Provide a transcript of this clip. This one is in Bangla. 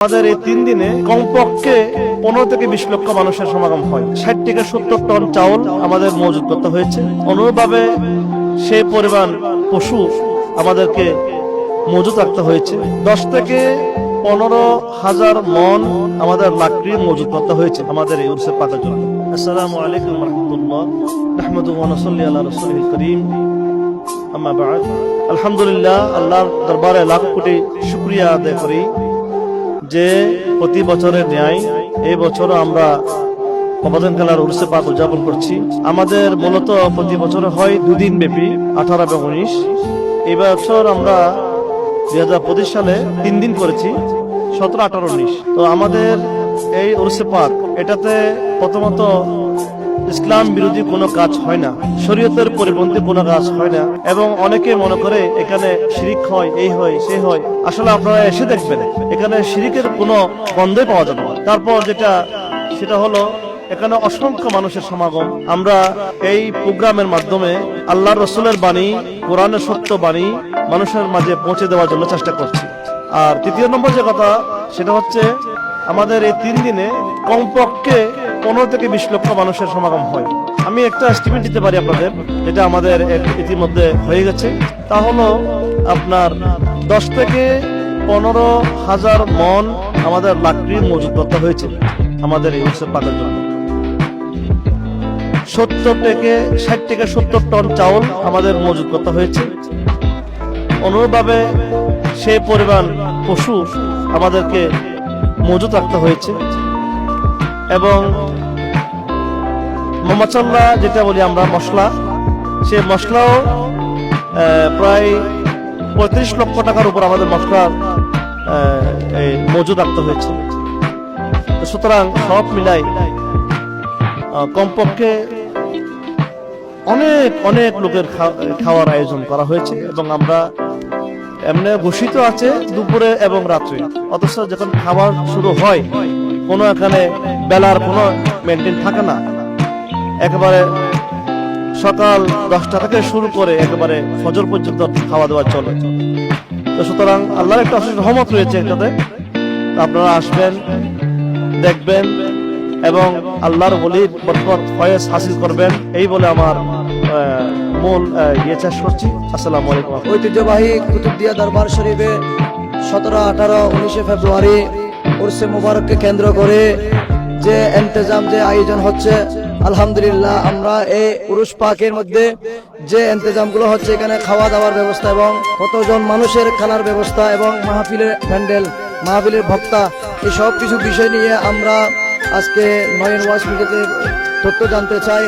আমাদের এই তিন দিনে কমপক্ষে পনেরো থেকে বিশ লক্ষ মানুষের সমাগম হয়। ষাট থেকে সত্তর টন চাউল আমাদের মজুত করতে হয়েছে। অনুরূপভাবে সেই পরিমাণ পশু আমাদেরকে মজুত রাখতে হয়েছে। দশ থেকে পনেরো হাজার মন আমাদের লাকড়ি মজুত করতে হয়েছে আমাদের এই উৎসব পাতার জন্য। আসসালামু আলাইকুম রহমতুল্লাহ। আহমদু আল্লাহ রসুল করিম। আলহামদুলিল্লাহ, আল্লাহর দরবারে লাখ কোটি শুক্রিয়া আদায় করি। যে প্রতি বছরের ন্যায় এই বছরও আমরা অবদান খেলার উড়িষ্যা পাক উদযাপন করছি। আমাদের মূলত প্রতি বছর হয় দুদিন ব্যাপী, আঠারো এবং উনিশ। এই বছর আমরা দুই হাজার পঁচিশ সালে তিন দিন করেছি, সতেরো, আঠারো, উনিশ। তো আমাদের এই উড়িষ্যা পাক, এটাতে প্রথমত ইসলাম বিরোধী কোনো কাজ হয় না। শরীয়তের পরিপন্থী কোনো কাজ হয় না। এবং অনেকে মনে করে এখানে শিরিক হয়, এই হয় সেই হয়। আসলে আপনারা এসে দেখবেন, এখানে শিরিকের কোনো গন্ধই পাওয়া যাবে তারপর যেটা, সেটা হলো, এখানে অসংখ্য মানুষের সমাগম। আমরা এই প্রোগ্রামের মাধ্যমে আল্লাহ রসুলের বাণী, কোরআনের সত্য বাণী মানুষের মাঝে পৌঁছে দেওয়ার জন্য চেষ্টা করছি। আর তৃতীয় নম্বর যে কথা, সেটা হচ্ছে, আমাদের এই তিন দিনে কমপক্ষে পনেরো থেকে বিশ লক্ষ মানুষের সমাগম হয়। আমি একটা এস্টিমেট দিতে পারি আপনাদের, এটা আমাদের ইতিমধ্যে হয়ে গেছে। তা হলো আপনার দশ থেকে পনেরো হাজার মন আমাদের লাকড়ি মজুত করতে হয়েছে আমাদের এই উৎসব পাতার জন্য। সত্তর থেকে ষাট থেকে সত্তর টন চাউল আমাদের মজুত করতে হয়েছে। অনুরূপভাবে সে পরিমাণ পশু আমাদেরকে মজুত রাখতে হয়েছে। এবং মশলা যেটা বলি আমরা মশলা। সে মশলাও প্রায় পঁয়ত্রিশ লক্ষ টাকার উপর আমাদের মশলা আহ, এই মজুত রাখতে হয়েছে। সুতরাং সব মিলাই কমপক্ষে অনেক অনেক লোকের খাওয়ার আয়োজন করা হয়েছে এবং আমরা এমনি ঘোষিত আছে দুপুরে এবং রাত্রে। অথচ যখন খাবার শুরু হয় কোনো এখানে বেলার কোনো মেনটেন থাকে না। একেবারে সকাল দশটা থেকে শুরু করে একেবারে ফজর পর্যন্ত খাওয়া দাওয়া চলে। তো সুতরাং আল্লাহর একটা অশেষ রহমত রয়েছে এটাতে। আপনারা আসবেন, দেখবেন এবং আল্লাহর বলির বরকত ফয়েজ হাসিল করবেন। এই বলে আমার মূল ইয়ে চাষ করছি। আসসালামু আলাইকুম ঐতিহ্যবাহী কুতুবদিয়া দরবার শরীফে সতেরো, আঠারো, উনিশে ফেব্রুয়ারি উর্সে মুবারককে কেন্দ্র করে যে এন্তেজাম যে আয়োজন হচ্ছে, আলহামদুলিল্লাহ আমরা এই উরুস পাকের মধ্যে যে এন্তেজামগুলো হচ্ছে এখানে খাওয়া দাওয়ার ব্যবস্থা এবং কতজন মানুষের খানার ব্যবস্থা এবং মাহফিলের প্যান্ডেল, মাহফিলের ভক্তা, এই সব কিছু বিষয় নিয়ে আমরা আজকে নয়ন ওয়াশ মিডিয়াতে তথ্য জানতে চাই।